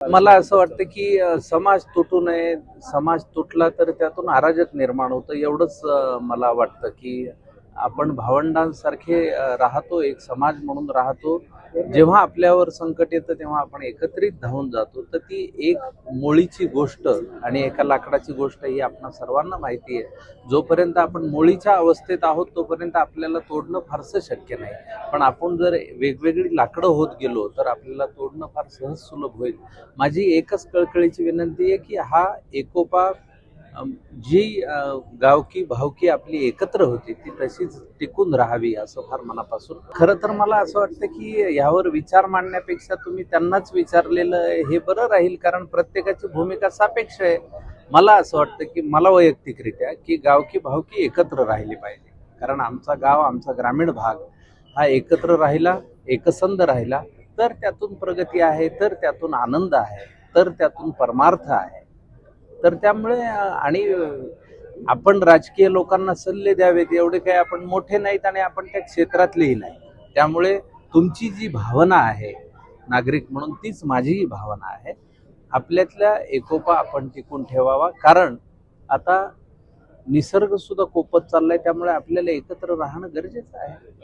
मला असं वाटतं की समाज तुटू नये समाज तुटला तर त्यातून अराजक निर्माण होतं एवढंच मला वाटतं की आपण भावंडांसारखे राहतो एक समाज म्हणून राहतो. जेव्हा आपल्यावर संकट येतं तेव्हा आपण एकत्रित धावून जातो. तर ती एक मोळीची गोष्ट आणि एका लाकडाची गोष्ट ही आपणा सर्वांना माहिती आहे. जोपर्यंत आपण मोळीच्या अवस्थेत आहोत तोपर्यंत आपल्याला तोडणं फारसं शक्य नाही. पण आपण जर वेगवेगळी लाकडं होत गेलो तर आपल्याला तोडणं फार सहज सुलभ होईल. माझी एकच कळकळीची विनंती आहे की हा एकोपा जी गावकी भावकी आपली एकत्र होती ती तशीच टिकून राहावी असं फार मनापासून. खरं तर मला असं वाटतं की यावर विचार मांडण्यापेक्षा तुम्ही त्यांनाच विचारलेलं हे बरं राहील. कारण प्रत्येकाची भूमिका सापेक्ष आहे. मला असं वाटतं की मला वैयक्तिकरित्या की गावकी भावकी एकत्र राहिली पाहिजे. कारण आमचा गाव आमचा ग्रामीण भाग हा एकत्र राहिला एकसंध राहिला. तर त्यातून प्रगती आहे तर त्यातून आनंद आहे तर त्यातून परमार्थ आहे. तर त्यामुळे आणि आपण राजकीय लोकांना सल्ले द्यावेत एवढे काही आपण मोठे नाहीत आणि आपण त्या क्षेत्रातलेही नाही. त्यामुळे तुमची जी भावना आहे नागरिक म्हणून तीच माझीही भावना आहे. आपल्यातल्या एकोपा आपण टिकून ठेवावा कारण आता निसर्ग सुद्धा कोपत चाललाय त्यामुळे आपल्याला एकत्र राहणं गरजेचं आहे.